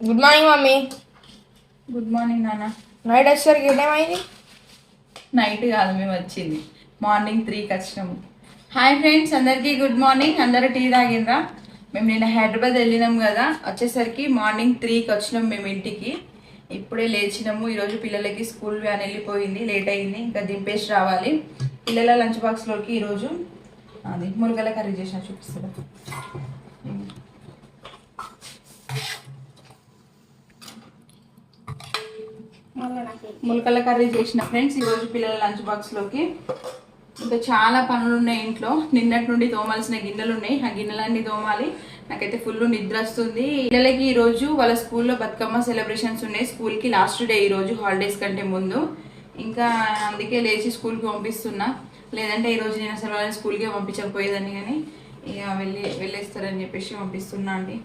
Good morning mummy. Good morning నాన్న. Night వచ్చేసరికి ఏమైంది నైట్ కాదు మేము వచ్చింది. మార్నింగ్ త్రీకి వచ్చినాము హాయ్ ఫ్రెండ్స్ అందరికీ గుడ్ మార్నింగ్ అందరూ టీ తాగిండ్రా? మేము నిన్న హైదరాబాద్ వెళ్ళినాం కదా వచ్చేసరికి మార్నింగ్ త్రీకి వచ్చినాం మేము ఇంటికి. ఇప్పుడే లేచినాము. ఈరోజు పిల్లలకి స్కూల్ వ్యాన్ వెళ్ళిపోయింది లేట్ అయింది ఇంకా దింపేసి రావాలి. పిల్లల లంచ్ బాక్స్లోకి ఈరోజు అది మునగల కర్రీ చేసిన చూపిస్తాను ములకల కర్రీ చేసిన ఫ్రెండ్స్ ఈరోజు పిల్లల లంచ్ బాక్స్లోకి ఇంకా చాలా పనులు ఉన్నాయి ఇంట్లో. నిన్నటి నుండి తోమాల్సిన గిన్నెలు ఉన్నాయి ఆ గిన్నెలన్నీ తోమాలి. నాకైతే ఫుల్ నిద్ర వస్తుంది. పిల్లలకి ఈరోజు వాళ్ళ స్కూల్లో బతుకమ్మ సెలబ్రేషన్స్ ఉన్నాయి. స్కూల్కి లాస్ట్ డే ఈ రోజు హాలిడేస్ కంటే ముందు. ఇంకా అందుకే లేచి స్కూల్కి పంపిస్తున్నా. లేదంటే ఈరోజు నేను అసలు వాళ్ళని స్కూల్కే పంపించకపోయేదాన్ని కానీ ఇక వెళ్ళి వెళ్ళేస్తారని చెప్పేసి పంపిస్తున్నా అండి.